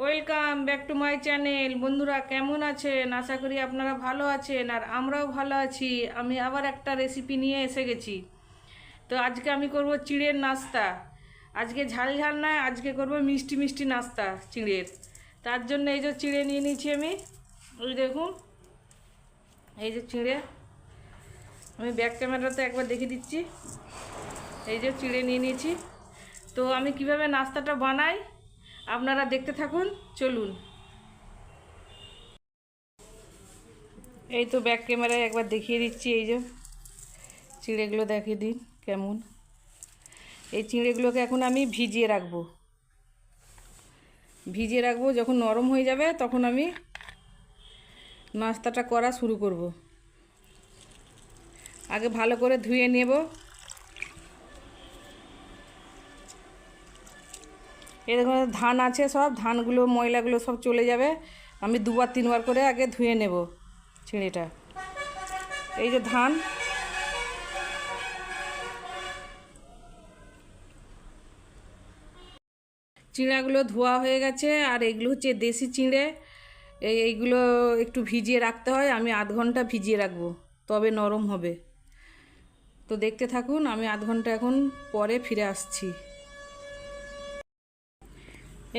Welcome back to my channel বন্ধুরা, কেমন আছেন? আশা করি আপনারা ভালো আছেন আর আমরাও ভালো আছি। আমি আবার একটা রেসিপি নিয়ে এসে গেছি। তো আজকে আমি করব চিড়ের নাস্তা। আজকে ঝাল ঝাল নয়, আজকে করব মিষ্টি মিষ্টি নাস্তা চিড়ের। তার জন্য এই যে চিড়ে নিয়ে নিয়েছি আমি। ওই দেখুন, এই যে চিড়ে। আমি ব্যাক ক্যামেরাতে একবার দেখে দিচ্ছি। এই যে চিড়ে নিয়ে নিয়েছি। তো আমি কীভাবে নাস্তাটা বানাই? আপনারা দেখতে থাকুন, চলুন। এই তো ব্যাক ক্যামেরায় একবার দেখিয়ে দিচ্ছি, এই যে। চিঁড়েগুলো দেখিয়ে দিন, কেমন। এই চিঁড়েগুলোকে এখন আমি ভিজিয়ে রাখব। ভিজিয়ে রাখব, যখন নরম হয়ে যাবে, তখন আমি নাস্তাটা করা শুরু করব। আগে ভালো করে ধুয়ে নেব দেখুন, ধান আছে সব, ধানগুলো, ময়লাগুলো সব চলে যাবে। আমি দুবার, তিনবার করে আগে ধুয়ে নেব ছিঁড়েটা। এই যে ধান। চিঁড়াগুলো ধোয়া হয়ে গেছে, আর এগুলো হচ্ছে দেশি চিঁড়ে। এই, এইগুলো একটু ভিজিয়ে রাখতে হয়, আমি আধ ঘণ্টা ভিজিয়ে রাখব, তবে নরম হবে। তো দেখতে থাকুন, আমি আধ ঘণ্টা এখন পরে ফিরে আসছি।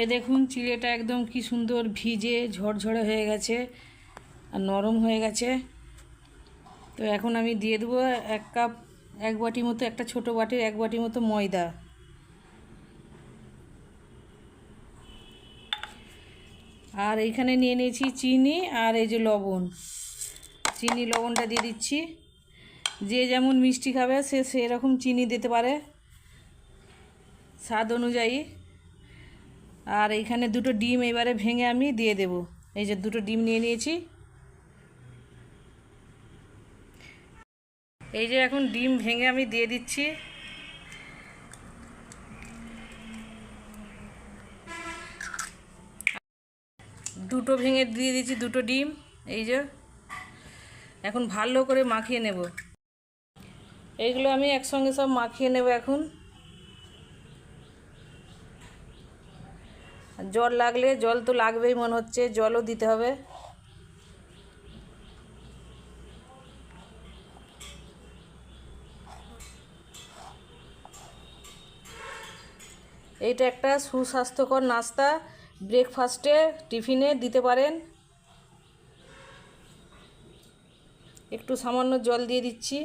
এ দেখুন, চিড়েটা একদম কি সুন্দর ভিজে ঝরঝরে হয়ে গেছে আর নরম হয়ে গেছে। তো এখন আমি দিয়ে দেবো এক কাপ, এক বাটি মতো, একটা ছোট বাটির এক বাটি মতো ময়দা। আর এইখানে নিয়ে নিয়েছি চিনি আর এই যে লবণ। চিনি লবণটা দিয়ে দিচ্ছি। যে যেমন মিষ্টি খাবে, সে সেরকম চিনি দিতে পারে। স্বাদ অনুযায়ী। আর এইখানে দুটো ডিম এবারে ভেঙে আমি দিয়ে দেব। এই যে দুটো ডিম নিয়ে নিয়েছি। এই যে এখন ডিম ভেঙে আমি দিয়ে দিচ্ছি। দুটো ভেঙে দিয়ে দিচ্ছি দুটো ডিম। এই যে এখন ভালো করে মাখিয়ে নেব। এইগুলো আমি একসঙ্গে সব মাখিয়ে নেব এখন। জল লাগলে, জল তো লাগবেই মনে হচ্ছে, জলও দিতে হবে। এইটা একটা সুস্বাস্থ্যকর নাস্তা। ব্রেকফাস্টে টিফিনে দিতে পারেন। একটু সামান্য জল দিয়ে দিচ্ছি।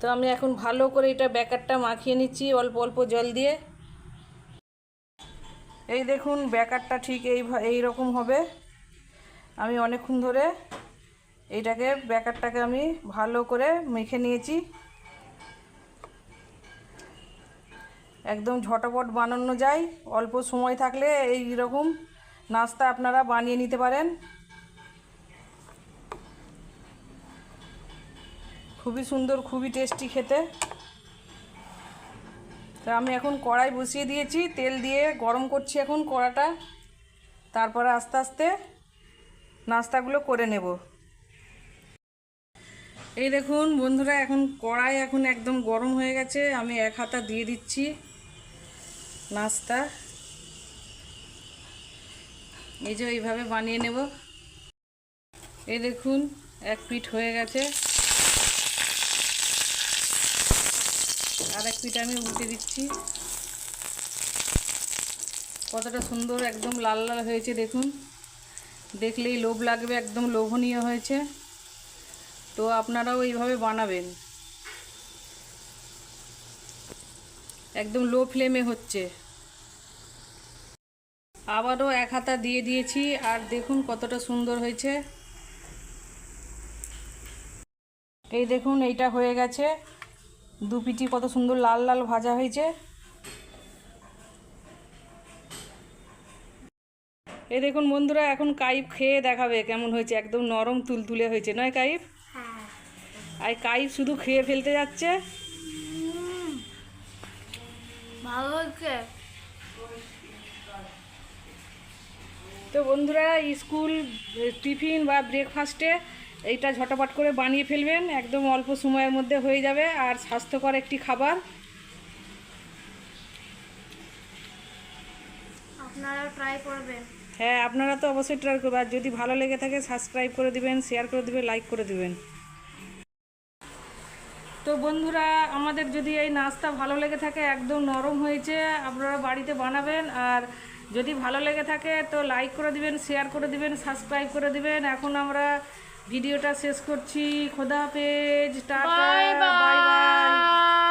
তো আমি এখন ভালো করে এটা ব্যাকারটা মাখিয়ে নিচ্ছি, অল্প অল্প জল দিয়ে। এই দেখুন, ব্যাকারটা ঠিক এই এই রকম হবে। আমি অনেকক্ষণ ধরে এইটাকে ব্যাকারটাকে আমি ভালো করে মেখে নিয়েছি। একদম ঝটপট বানানো যায়। অল্প সময় থাকলে এই রকম নাস্তা আপনারা বানিয়ে নিতে পারেন। খুবই সুন্দর, খুবই টেস্টি খেতে। তো আমি এখন কড়াই বসিয়ে দিয়েছি, তেল দিয়ে গরম করছি এখন কড়াটা। তারপরে আস্তে আস্তে নাস্তাগুলো করে নেব। এই দেখুন বন্ধুরা, এখন কড়াই এখন একদম গরম হয়ে গেছে, আমি এক হাতা দিয়ে দিচ্ছি নাস্তা। এই যে এইভাবে বানিয়ে নেব। এই দেখুন, এক পিঠ হয়ে গেছে। আর এক পিঠ আমি উল্টে দিচ্ছি। কতটা সুন্দর, একদম লাল লাল হয়েছে, দেখুন। দেখলেই লোভ লাগবে, একদম লোভনীয় হয়েছে। তো আপনারাও এইভাবে বানাবেন। একদম লো ফ্লেমে হচ্ছে। আবারও এক হাতা দিয়ে দিয়েছি, আর দেখুন কতটা সুন্দর হয়েছে। এই দেখুন, এইটা হয়ে গেছে। দু পিটি কত সুন্দর লাল লাল ভাজা হয়েছে। এই দেখুন বন্ধুরা এখন কাইপ খেয়ে দেখাবে কেমন হয়েছে। একদম নরম তুলতুলে হয়েছে নয় কাইপ আর কাইপ শুধু খেয়ে ফেলতে যাচ্ছে? ভালো হচ্ছে তো বন্ধুরা স্কুল টিফিন বা ব্রেকফাস্টে এইটা ঝটাপট করে বানিয়ে ফেলবেন একদম অল্প সময়ের মধ্যে হয়ে যাবে। আর স্বাস্থ্যকর একটি খাবার। আপনারা ট্রাই করবেন। হ্যাঁ আপনারা তো অবশ্যই ট্রাই করবেন। আর যদি ভালো লেগে থাকে সাবস্ক্রাইব করে দিবেন শেয়ার করে দিবেন লাইক করে দিবেন। তো বন্ধুরা আমাদের যদি এই নাস্তা ভালো লেগে থাকে একদম নরম হয়েছে আপনারা বাড়িতে বানাবেন। আর যদি ভালো লেগে থাকে তো লাইক করে দিবেন শেয়ার করে দিবেন সাবস্ক্রাইব করে দিবেন। এখন আমরা ভিডিওটা শেষ করছি। খোদা page tata bye bye. Bye bye.